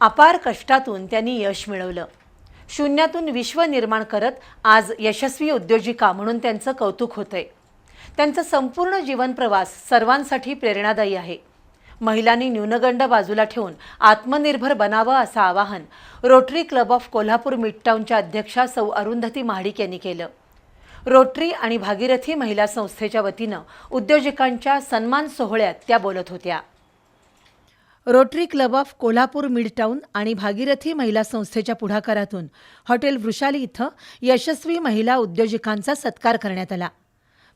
अपार कष्टातून त्यांनी यश मिळवलं. शून्यातून विश्व निर्माण करत आज यशस्वी उद्योजिका म्हणून त्यांचं कौतुक होतंय. त्यांचं संपूर्ण जीवनप्रवास सर्वांसाठी प्रेरणादायी आहे. महिलांनी न्यूनगंड बाजूला ठेवून आत्मनिर्भर बनावं असं आवाहन रोटरी क्लब ऑफ कोल्हापूर मिडटाऊनच्या अध्यक्षा सौ अरुंधती महाडिक यांनी केलं. रोटरी आणि भागीरथी महिला संस्थेच्या वतीनं उद्योजकांच्या सन्मान सोहळ्यात त्या बोलत होत्या. Rotary Club of Kolhapur midtown आणि भागीरथी महिला संस्थेच्या पुढाकारातून हॉटेल वृषाली इथं यशस्वी महिला उद्योजकांचा सत्कार करण्यात आला.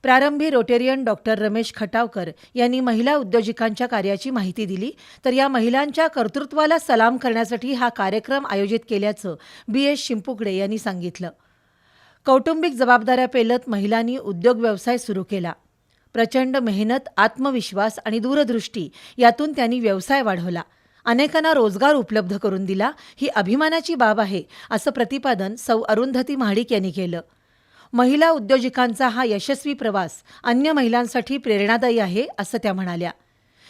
प्रारंभी रोटेरियन डॉक्टर रमेश खटावकर यांनी महिला उद्योजकांच्या कार्याची माहिती दिली तर या महिलांच्या कर्तृत्वाला सलाम करण्यासाठी हा कार्यक्रम आयोजित केल्याचं बी. एस. शिंपुकडे यांनी सांगितलं. कौटुंबिक जबाबदाऱ्या पेलत महिलांनी उद्योग व्यवसाय सुरू केला. प्रचंड मेहनत आत्मविश्वास आणि दूरदृष्टी यातून त्यांनी व्यवसाय वाढवला. अनेकांना रोजगार उपलब्ध करून दिला ही अभिमानाची बाब आहे असं प्रतिपादन सौ अरुंधती महाडिक यांनी केलं. महिला उद्योजकांचा हा यशस्वी प्रवास अन्य महिलांसाठी प्रेरणादायी आहे असं त्या म्हणाल्या.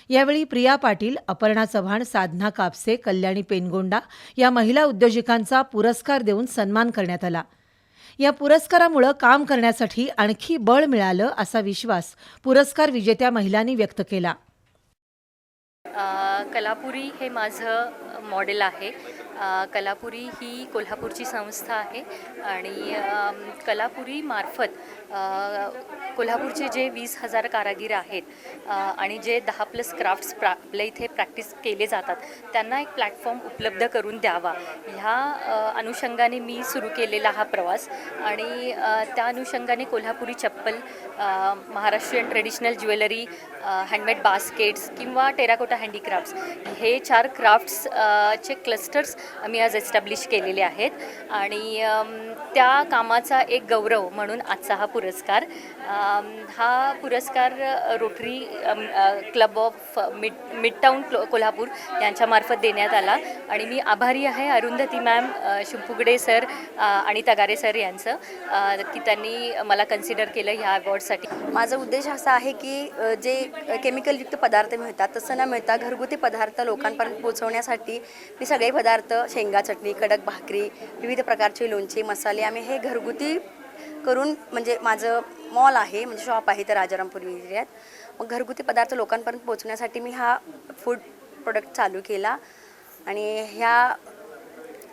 यावेळी प्रिया पाटील अपर्णा चव्हाण साधना कापसे कल्याणी पेनगोंडा या महिला उद्योजकांचा पुरस्कार देऊन सन्मान करण्यात आला. या पुरस्कारामुळं काम करण्यासाठी आणखी बळ मिळालं असा विश्वास पुरस्कार विजेत्या महिलांनी व्यक्त केला. कलापुरी हे माझं मॉडेल आहे. कलापुरी ही कोल्हापूरची संस्था आहे आणि कलापुरीमार्फत कोल्हापूरचे जे वीस हजार कारागीर आहेत आणि जे दहा प्लस क्राफ्ट्स प्रा आपल्या इथे प्रॅक्टिस केले जातात त्यांना एक प्लॅटफॉर्म उपलब्ध करून द्यावा. ह्या अनुषंगाने मी सुरू केलेला हा प्रवास आणि त्या अनुषंगाने Kolhapuri chappal Maharashtrian traditional jewellery handmade baskets किंवा टेराकोटा हँडीक्राफ्ट्स हे चार क्राफ्ट्स चे क्लस्टर्स आम्ही आज एस्टॅब्लिश केलेले आहेत. आणि त्या कामाचा एक गौरव म्हणून आजचा हा पुरस्कार हा पुरस्कार Rotary Club of mid midtown क्लो- कोल्हापूर यांच्यामार्फत देण्यात आला. आणि मी आभारी आहे अरुंधती मॅम शिंपुगडे सर आणि तगारे सर यांचं की त्यांनी मला कन्सिडर केलं ह्या अवॉर्डसाठी माझा उद्देश असा आहे की जे केमिकलयुक्त पदार्थ मिळतात तसं न मिळता घरगुती पदार्थ लोकांपर्यंत पोहोचवण्यासाठी मी सगळे पदार्थ शेंगा चटणी कडक भाकरी विविध प्रकारचे लोणचे मसाले आम्ही हे घरगुती करून म्हणजे माझं मॉल आहे म्हणजे शॉप आहे तर राजारामपूर एरियात मग घरगुती पदार्थ लोकांपर्यंत पोहोचण्यासाठी मी हा फूड प्रोडक्ट चालू केला. आणि ह्या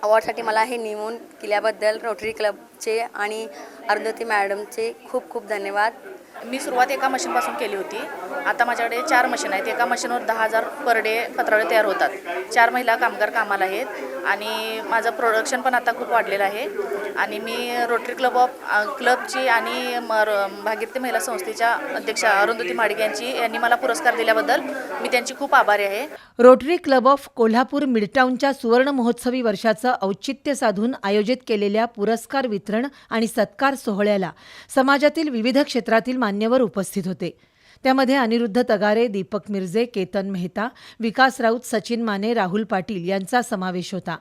अवॉर्डसाठी मला हे निमून केल्याबद्दल रोटरी क्लब क्लबचे आणि अरुंधती मॅडमचे खूप खूप धन्यवाद. मी सुरुवात एका मशीनपासून केली होती. आता माझ्याकडे चार मशीन आहेत. एका मशीनवर दहा हजार पर डे पत्रावळे तयार होतात. चार महिला कामगार कामाला आहेत आणि माझं प्रोडक्शन पण आता खूप वाढलेलं आहे. आणि मी रोटरी क्लब ऑफ क्लबची आणि म- र- भागीरथी महिला संस्थेच्या अध्यक्षा अरुंधती माडिक यांची यांनी मला पुरस्कार दिल्याबद्दल मी त्यांची खूप आभारी आहे. रोटरी क्लब ऑफ कोल्हापूर मिडटाऊनच्या सुवर्ण महोत्सवी वर्षाचं औचित्य साधून आयोजित केलेल्या पुरस्कार वितरण आणि सत्कार सोहळ्याला समाजातील विविध क्षेत्रातील मान्यवर उपस्थित होते. त्यामध्ये अनिरुद्ध तगारे दीपक मिर्जे केतन मेहता विकास राऊत सचिन माने राहुल पाटील यांचा समावेश होता.